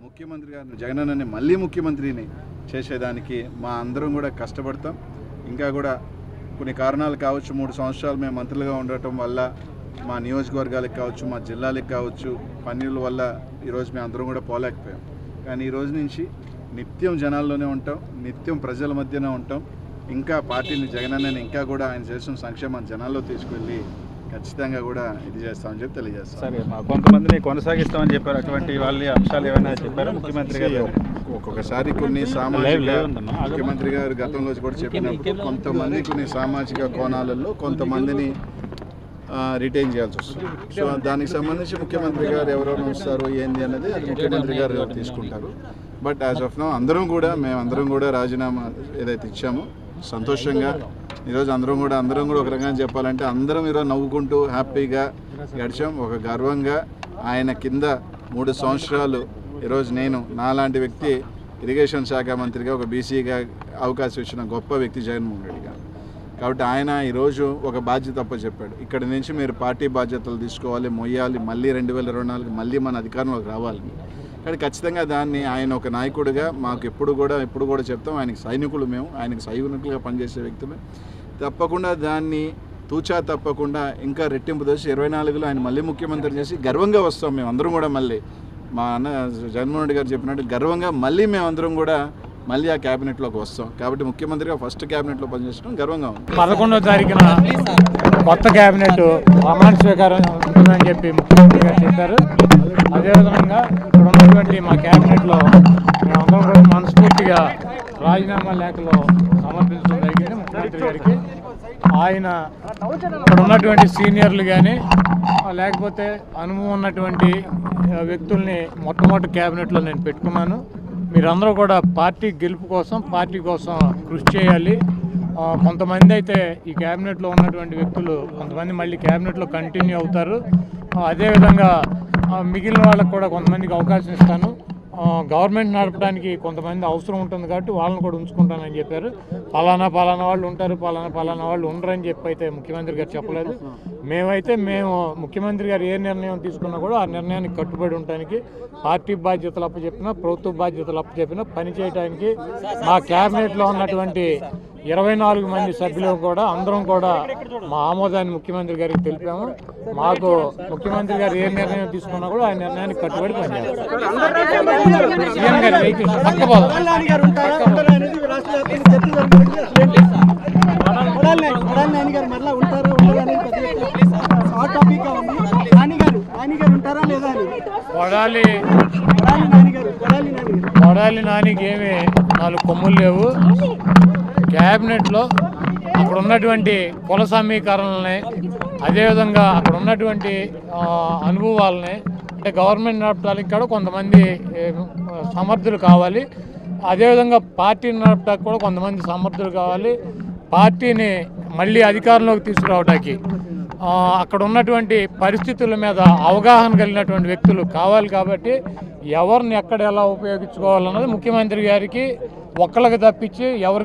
ముఖ్యమంత్రి గారిని జగనన్నని మళ్ళీ ముఖ్యమంత్రిని చేసేదానికి మా అందరం కూడా కష్టపడతాం. ఇంకా కూడా కొన్ని కారణాలు కావచ్చు మూడు సంవత్సరాలు మేము మంత్రులుగా ఉండటం వల్ల మా నియోజకవర్గాలకు కావచ్చు మా జిల్లాలకు కావచ్చు పనుల వల్ల ఈరోజు మేము అందరం కూడా పోలేకపోయాం. కానీ ఈ రోజు నుంచి నిత్యం జనాల్లోనే ఉంటాం నిత్యం ప్రజల మధ్యనే ఉంటాం. ఇంకా పార్టీని జగనన్నని ఇంకా కూడా ఆయన చేసిన సంక్షేమాన్ని జనాల్లో తీసుకెళ్ళి ఖచ్చితంగా కూడా ఇది చేస్తామని చెప్పి తెలియజేస్తాం. సరే కొంతమందిని కొనసాగిస్తామని చెప్పారు. అటువంటి వాళ్ళ అంశాలు ఏమైనా చెప్పారు? ముఖ్యమంత్రి గారు? ఒక్కొక్కసారి కొన్ని సామాజిక. ముఖ్యమంత్రి గారు గతంలో కూడా చెప్పినప్పుడు కొంతమంది కొన్ని సామాజిక కోణాలలో కొంతమందిని రిటైన్ చేయాల్సి వస్తుంది. సో దానికి సంబంధించి ముఖ్యమంత్రి గారు ఎవరెవరు వస్తారు ఏంది అన్నది అది ముఖ్యమంత్రి గారు తీసుకుంటారు. బట్ యాజ్ ఆఫ్ నో అందరం కూడా మేము అందరం కూడా రాజీనామా ఏదైతే ఇచ్చామో సంతోషంగా ఈరోజు అందరం కూడా అందరం కూడా ఒక రకంగా చెప్పాలంటే అందరం ఈరోజు నవ్వుకుంటూ హ్యాపీగా గడిచాం. ఒక గర్వంగా ఆయన కింద మూడు సంవత్సరాలు ఈరోజు నేను నాలాంటి వ్యక్తి ఇరిగేషన్ శాఖ మంత్రిగా ఒక బీసీగా అవకాశం ఇచ్చిన గొప్ప వ్యక్తి జగన్మోహన్ రెడ్డి గారు. కాబట్టి ఆయన ఈరోజు ఒక బాధ్యత అప్ప చెప్పాడు. ఇక్కడి నుంచి మీరు పార్టీ బాధ్యతలు తీసుకోవాలి మొయ్యాలి మళ్ళీ రెండు వేల ఇరవై నాలుగు మళ్ళీ మన అధికారంలోకి రావాలి కానీ ఖచ్చితంగా దాన్ని ఆయన ఒక నాయకుడిగా మాకు ఎప్పుడు కూడా ఎప్పుడు కూడా చెప్తాం. ఆయనకి సైనికులు మేము. ఆయనకి సైనికులుగా పనిచేసే వ్యక్తులు తప్పకుండా దాన్ని తూచా తప్పకుండా ఇంకా రెట్టింపు దోసి ఇరవై నాలుగులో ఆయన మళ్ళీ ముఖ్యమంత్రి చేసి గర్వంగా వస్తాం మేము అందరం కూడా మళ్ళీ. మా అన్న జగన్మోహన్ రెడ్డి గారు చెప్పినట్టు గర్వంగా మళ్ళీ మేము అందరం కూడా మళ్ళీ ఆ క్యాబినెట్లోకి వస్తాం. కాబట్టి ముఖ్యమంత్రిగా ఫస్ట్ క్యాబినెట్లో పనిచేయడం గర్వంగా ఉంది పదకొండవ తారీఖున కొత్త క్యాబినెట్ ప్రమాణ స్వీకారం ఉంటుందని చెప్పి ముఖ్యమంత్రి గారు చెప్పారు. అదేవిధంగా ఉన్నటువంటి మా కేబినెట్లో మేమందరం కూడా మనస్ఫూర్తిగా రాజీనామా లేఖలో సమర్పించడం జరిగింది ముఖ్యమంత్రి గారికి. ఆయన ఇక్కడ ఉన్నటువంటి సీనియర్లు కానీ లేకపోతే అనుభవం ఉన్నటువంటి వ్యక్తుల్ని మొట్టమొదటి కేబినెట్లో నేను పెట్టుకున్నాను. మీరందరూ కూడా పార్టీ గెలుపు కోసం పార్టీ కోసం కృషి చేయాలి. కొంతమంది అయితే ఈ క్యాబినెట్లో ఉన్నటువంటి వ్యక్తులు కొంతమంది మళ్ళీ క్యాబినెట్లో కంటిన్యూ అవుతారు. అదేవిధంగా మిగిలిన వాళ్ళకు కూడా కొంతమందికి అవకాశం ఇస్తాను. గవర్నమెంట్ నడపడానికి కొంతమంది అవసరం ఉంటుంది కాబట్టి వాళ్ళని కూడా ఉంచుకుంటానని చెప్పారు. పలానా పలానా వాళ్ళు ఉంటారు పలానా పలానా వాళ్ళు ఉండరని చెప్పి అయితే ముఖ్యమంత్రి గారు చెప్పలేదు. మేమైతే మేము ముఖ్యమంత్రి గారు ఏ నిర్ణయం తీసుకున్నా కూడా ఆ నిర్ణయానికి కట్టుబడి ఉండడానికి పార్టీ బాధ్యతలు అప్పచెప్పినా ప్రభుత్వ బాధ్యతలు అప్పచెప్పినా పనిచేయడానికి మా క్యాబినెట్లో ఉన్నటువంటి ఇరవై నాలుగు మంది సభ్యులు కూడా అందరం కూడా మా ఆమోదాన్ని ముఖ్యమంత్రి గారికి తెలిపాము. మాకు ముఖ్యమంత్రి గారు ఏ నిర్ణయం తీసుకున్నా కూడా ఆ నిర్ణయానికి కట్టుబడి. కొడాలి కొడాలి నానికి ఏమి నాలుగు కొమ్ములు లేవు. క్యాబినెట్లో అక్కడ ఉన్నటువంటి కుల సమీకరణల్ని అదేవిధంగా అక్కడ ఉన్నటువంటి అనుభవాలని అంటే గవర్నమెంట్ నడపడానికి కూడా కొంతమంది సమర్థులు కావాలి. అదేవిధంగా పార్టీని నడపడానికి కూడా కొంతమంది సమర్థులు కావాలి. పార్టీని మళ్ళీ అధికారంలోకి తీసుకురావడానికి అక్కడ ఉన్నటువంటి పరిస్థితుల మీద అవగాహన కలిగినటువంటి వ్యక్తులు కావాలి కాబట్టి ఎవరిని ఎక్కడ ఎలా ఉపయోగించుకోవాలన్నది ముఖ్యమంత్రి గారికి ఒక్కళ్ళకి తప్పించి ఎవరికి